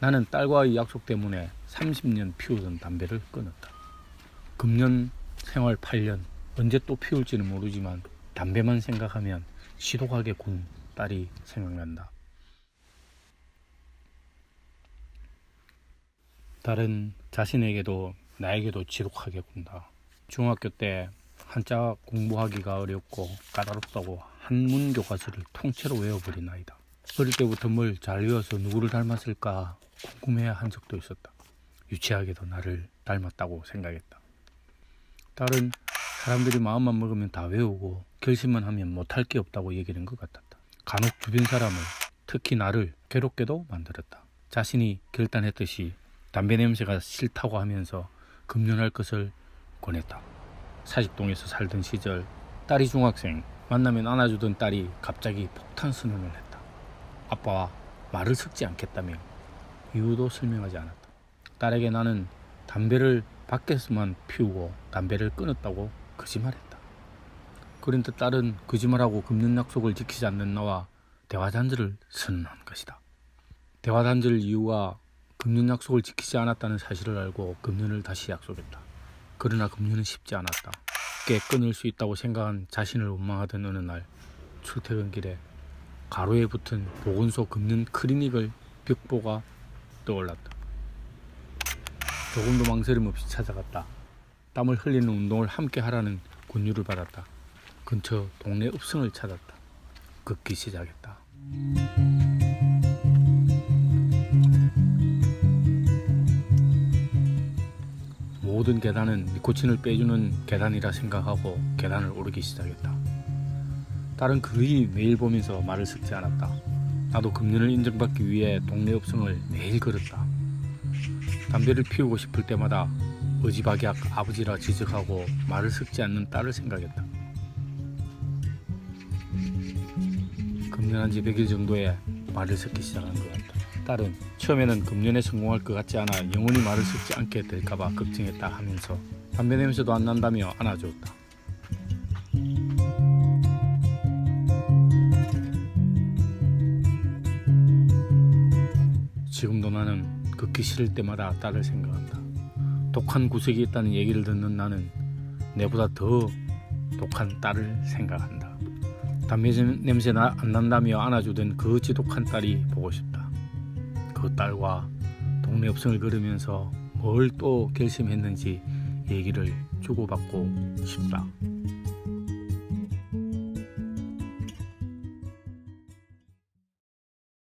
나는 딸과의 약속 때문에 30년 피우던 담배를 끊었다. 금년 생활 8년 언제 또 피울지는 모르지만 담배만 생각하면 지독하게 군 딸이 생각난다. 딸은 자신에게도 나에게도 지독하게 군다. 중학교 때 한자 공부하기가 어렵고 까다롭다고 한문 교과서를 통째로 외워버린 아이다. 어릴 때부터 뭘 잘 외워서 누구를 닮았을까 궁금해야 한 적도 있었다. 유치하게도 나를 닮았다고 생각했다. 딸은 사람들이 마음만 먹으면 다 외우고 결심만 하면 못할 게 없다고 얘기는 것 같았다. 간혹 주변 사람을 특히 나를 괴롭게도 만들었다. 자신이 결단했듯이 담배 냄새가 싫다고 하면서 금연할 것을 권했다. 사직동에서 살던 시절 딸이 중학생 만나면 안아주던 딸이 갑자기 폭탄 선언을 했다. 아빠와 말을 섞지 않겠다며 이유도 설명하지 않았다. 딸에게 나는 담배를 밖에서만 피우고 담배를 끊었다고 거짓말했다. 그런데 딸은 거짓말하고 금년 약속을 지키지 않는 나와 대화 단절을 선언한 것이다. 대화 단절 이유가 금년 약속을 지키지 않았다는 사실을 알고 금년을 다시 약속했다. 그러나 금년은 쉽지 않았다. 꽤 끊을 수 있다고 생각한 자신을 원망하던 어느 날 출퇴근길에 가로에 붙은 보건소 금년 클리닉을 벽보가 떠올랐다. 조금도 망설임 없이 찾아갔다. 땀을 흘리는 운동을 함께 하라는 권유를 받았다. 근처 동네 읍성을 찾았다. 걷기 시작했다. 모든 계단은 니코틴을 빼주는 계단이라 생각하고 계단을 오르기 시작했다. 딸은 거의 매일 보면서 말을 섞지 않았다. 나도 금년을 인정받기 위해 동네 읍성을 매일 걸었다. 담배를 피우고 싶을 때마다 의지박약 아버지라 지적하고 말을 섞지 않는 딸을 생각했다. 금년한 지 100일 정도에 말을 섞기 시작한 것 같다. 딸은 처음에는 금년에 성공할 것 같지 않아 영원히 말을 섞지 않게 될까봐 걱정했다 하면서 담배 냄새도 안 난다며 안아주었다. 지금도 나는 걷기 싫을 때마다 딸을 생각한다. 독한 구석이 있다는 얘기를 듣는 나는 내보다 더 독한 딸을 생각한다. 담배 냄새 나, 안 난다며 안아주던 그 지독한 딸이 보고 싶다. 그 딸과 동네 읍성을 걸으면서 뭘 또 결심했는지 얘기를 주고받고 싶다.